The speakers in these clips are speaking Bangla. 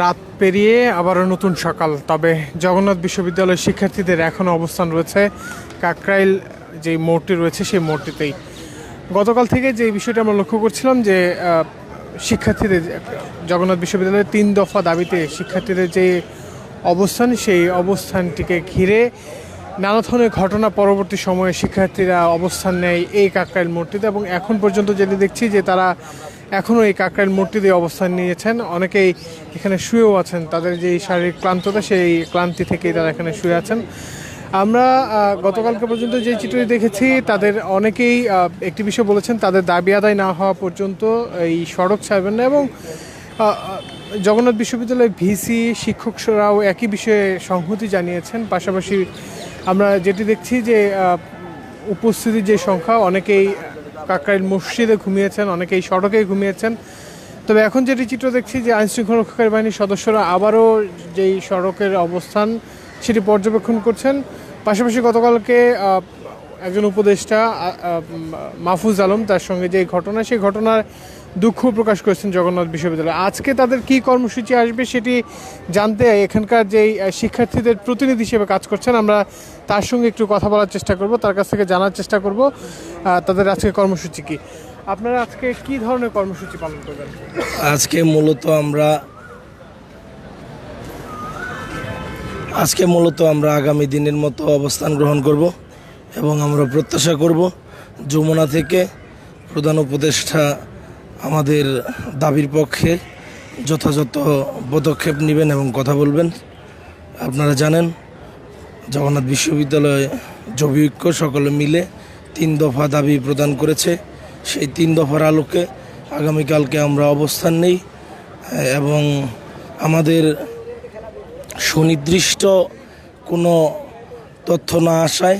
রাত পেরিয়ে আবারও নতুন সকাল। তবে জগন্নাথ বিশ্ববিদ্যালয়ের শিক্ষার্থীদের এখনও অবস্থান রয়েছে কাকরাইল যে মোড়টি রয়েছে সেই মোড়টিতেই। গতকাল থেকে যে বিষয়টা আমরা লক্ষ্য করছিলাম যে শিক্ষার্থীদের, জগন্নাথ বিশ্ববিদ্যালয়ের তিন দফা দাবিতে শিক্ষার্থীদের যে অবস্থান, সেই অবস্থানটিকে ঘিরে নানা ধরনের ঘটনা পরবর্তী সময়ে শিক্ষার্থীরা অবস্থান নেয় এই কাকরাইল মোড়টিতে এবং এখন পর্যন্ত যেটি দেখছি যে তারা এখনও এই কাকরাইল মূর্তিতে অবস্থান নিয়েছেন। অনেকেই এখানে শুয়েও আছেন। তাদের যে শারীরিক ক্লান্ততা, সেই ক্লান্তি থেকেই তারা এখানে শুয়ে আছেন। আমরা গতকালকে পর্যন্ত যে চিত্রটি দেখেছি, তাদের অনেকেই একটি বিষয় বলেছেন, তাদের দাবি আদায় না হওয়া পর্যন্ত এই সড়ক ছাড়বেন না এবং জগন্নাথ বিশ্ববিদ্যালয়ের ভিসি শিক্ষকরাও একই বিষয়ে সংহতি জানিয়েছেন। পাশাপাশি আমরা যেটি দেখছি যে উপস্থিতির যে সংখ্যা, অনেকেই কাকরাইল মসজিদে ঘুমিয়েছেন, অনেকেই সড়কে ঘুমিয়েছেন। তবে এখন যেটি চিত্র দেখছি যে আইনশৃঙ্খলা রক্ষাকারী বাহিনীর সদস্যরা আবারও যেই সড়কের অবস্থান, সেটি পর্যবেক্ষণ করছেন। পাশাপাশি গতকালকে একজন উপদেষ্টা মাহফুজ আলম, তার সঙ্গে যে ঘটনা, সেই ঘটনার দুঃখ প্রকাশ করেছেন জগন্নাথ বিশ্ববিদ্যালয়। আজকে তাদের কি কর্মসূচি আসবে সেটি জানতে এখানকার যেই শিক্ষার্থীদের প্রতিনিধি হিসেবে কাজ করছেন, আমরা তার সঙ্গে একটু কথা বলার চেষ্টা করব, তার কাছ থেকে জানার চেষ্টা করব তাদের আজকে কর্মসূচি কি। আপনারা আজকে কি ধরনের কর্মসূচি পালন করবেন? আজকে মূলত আমরা, আজকে মূলত আমরা আগামী দিনের মতো অবস্থান গ্রহণ করব। এবং আমরা প্রত্যাশা করব যমুনা থেকে প্রধান উপদেষ্টা আমাদের দাবির পক্ষে যথাযথ পদক্ষেপ নেবেন এবং কথা বলবেন। আপনারা জানেন, জগন্নাথ বিশ্ববিদ্যালয় জবিঐক্য সকলে মিলে তিন দফা দাবি প্রদান করেছে। সেই তিন দফার আলোকে আগামীকালকে আমরা অবস্থান নেই এবং আমাদের সুনির্দিষ্ট কোনো তথ্য না আসায়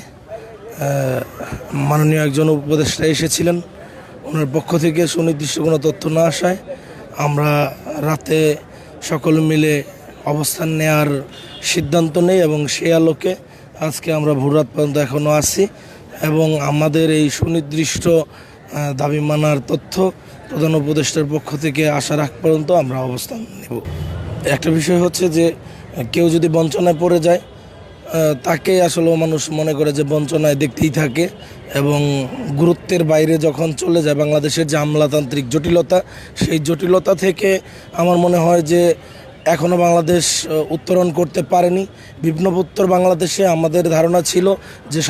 মাননীয় একজন উপদেষ্টা এসেছিলেন। ওনার পক্ষ থেকে সুনির্দিষ্ট কোনো তথ্য না আসায় আমরা রাতে সকলে মিলে অবস্থান নেয়ার সিদ্ধান্ত নেই এবং সে আলোকে আজকে আমরা ভোররাত পর্যন্ত এখনও আছি এবং আমাদের এই সুনির্দিষ্ট দাবি মানার তথ্য প্রধান উপদেষ্টার পক্ষ থেকে আসার আগ পর্যন্ত আমরা অবস্থান নেব। একটা বিষয় হচ্ছে যে কেউ যদি বঞ্চনায় পড়ে যায় তাকে আসলে মানুষ মনে করে যে বঞ্চনায় দেখতেই থাকে এবং গুরুত্বের বাইরে যখন চলে যায় বাংলাদেশের যে আমলাতান্ত্রিক জটিলতা, সেই জটিলতা থেকে আমার মনে হয় যে এখনও বাংলাদেশ উত্তরণ করতে পারেনি। বিপ্লবোত্তর বাংলাদেশে আমাদের ধারণা ছিল যে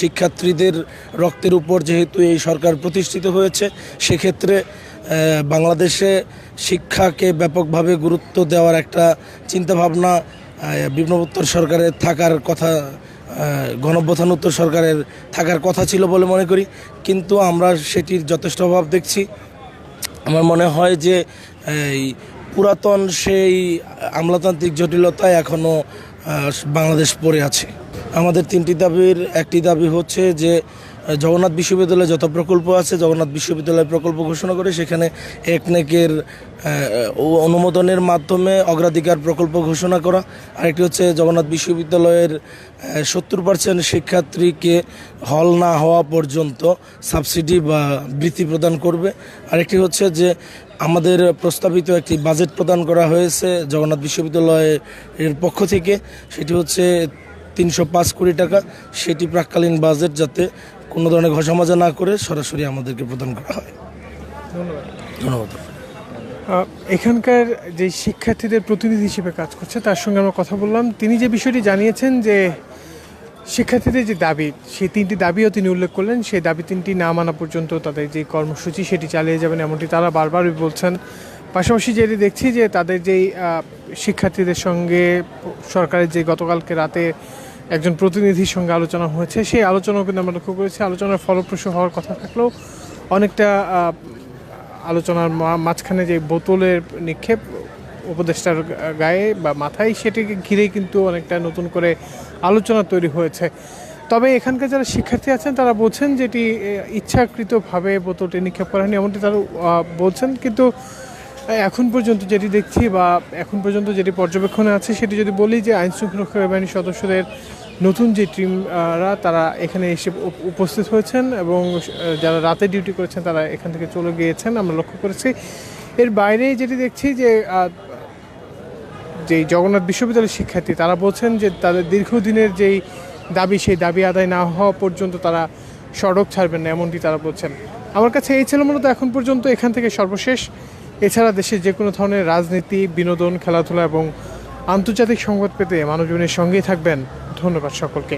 শিক্ষার্থীদের রক্তের উপর যেহেতু এই সরকার প্রতিষ্ঠিত হয়েছে, সেক্ষেত্রে বাংলাদেশে শিক্ষাকে ব্যাপকভাবে গুরুত্ব দেওয়ার একটা চিন্তাভাবনা বিপ্লবোত্তর সরকারের থাকার কথা গণপ্রধানোত্তর সরকারের থাকার কথা ছিল বলে মনে করি। কিন্তু আমরা সেটির যথেষ্ট অভাব দেখছি। আমার মনে হয় যে, এই পুরাতন সেই আমলাতান্ত্রিক জটিলতায় এখনও বাংলাদেশ পড়ে আছে। আমাদের তিনটি দাবির, একটি দাবি হচ্ছে যে জগন্নাথ বিশ্ববিদ্যালয়ে যত প্রকল্প আছে, জগন্নাথ বিশ্ববিদ্যালয় প্রকল্প ঘোষণা করে সেখানে একনেকের অনুমোদনের মাধ্যমে অগ্রাধিকার প্রকল্প ঘোষণা করা। আরেকটি হচ্ছে জগন্নাথ বিশ্ববিদ্যালয়ের সত্তর পার্সেন্ট শিক্ষার্থীকে হল না হওয়া পর্যন্ত সাবসিডি বা বৃত্তি প্রদান করবে। আরেকটি হচ্ছে যে আমাদের প্রস্তাবিত একটি বাজেট প্রদান করা হয়েছে জগন্নাথ বিশ্ববিদ্যালয়ের পক্ষ থেকে। সেটি হচ্ছে তিনশো পাঁচ কোটি টাকা। সেটি প্রাককালীন বাজেট যাতে কোনো ধরনের ঘষামাজা না করে সরাসরি আমাদেরকে প্রদান করা হয়। ধন্যবাদ। এখানকার যে শিক্ষার্থীদের প্রতিনিধি হিসেবে কাজ করছে, তার সঙ্গে আমরা কথা বললাম। তিনি যে বিষয়টি জানিয়েছেন যে শিক্ষার্থীদের যে দাবি, সেই তিনটি দাবিও তিনি উল্লেখ করলেন। সেই দাবি তিনটি না মানা পর্যন্ত তাদের যে কর্মসূচি, সেটি চালিয়ে যাবেন এমনটি তারা বারবারই বলছেন। পাশাপাশি যেটি দেখছি যে তাদের যেই শিক্ষার্থীদের সঙ্গে সরকারের যে গতকালকে রাতে একজন প্রতিনিধির সঙ্গে আলোচনা হয়েছে। সেই আলোচনাও কিন্তু আমরা লক্ষ্য করেছি। আলোচনার ফলপ্রসূ হওয়ার কথা থাকলেও অনেকটা আলোচনার মাঝখানে যে বোতলের নিক্ষেপ উপদেষ্টার গায়ে বা মাথায়, সেটিকে ঘিরেই কিন্তু অনেকটা নতুন করে আলোচনা তৈরি হয়েছে। তবে এখানকার যারা শিক্ষার্থী আছেন, তারা বলছেন যেটি ইচ্ছাকৃতভাবে বোতলটি নিক্ষেপ করা হয়নি, এমনটি তারা বলছেন। কিন্তু এখন পর্যন্ত যেটি দেখছি বা এখন পর্যন্ত যেটি পর্যবেক্ষণে আছে, সেটি যদি বলি যে আইন শৃঙ্খলা বাহিনীর সদস্যদের নতুন যে টিমরা তারা এখানে এসে উপ- উপস্থিত হয়েছেন এবং যারা রাতে ডিউটি করেছেন, তারা এখান থেকে চলে গিয়েছেন। আমরা লক্ষ্য করেছি, এর বাইরে যেটি দেখছি যে যেই জগন্নাথ বিশ্ববিদ্যালয়ের শিক্ষার্থী, তারা বলছেন যে তাদের দীর্ঘদিনের যেই দাবি, সেই দাবি আদায় না হওয়া পর্যন্ত তারা সড়ক ছাড়বেন না, এমনটি তারা বলছেন। আমার কাছে এই ছিল মূলত এখন পর্যন্ত, এখান থেকে সর্বশেষ। এছাড়া দেশের যে কোনো ধরনের রাজনীতি, বিনোদন, খেলাধুলা এবং আন্তর্জাতিক সংবাদ পেতে মানুষজনের সঙ্গেই থাকবেন ধন্যবাদ সকলকে।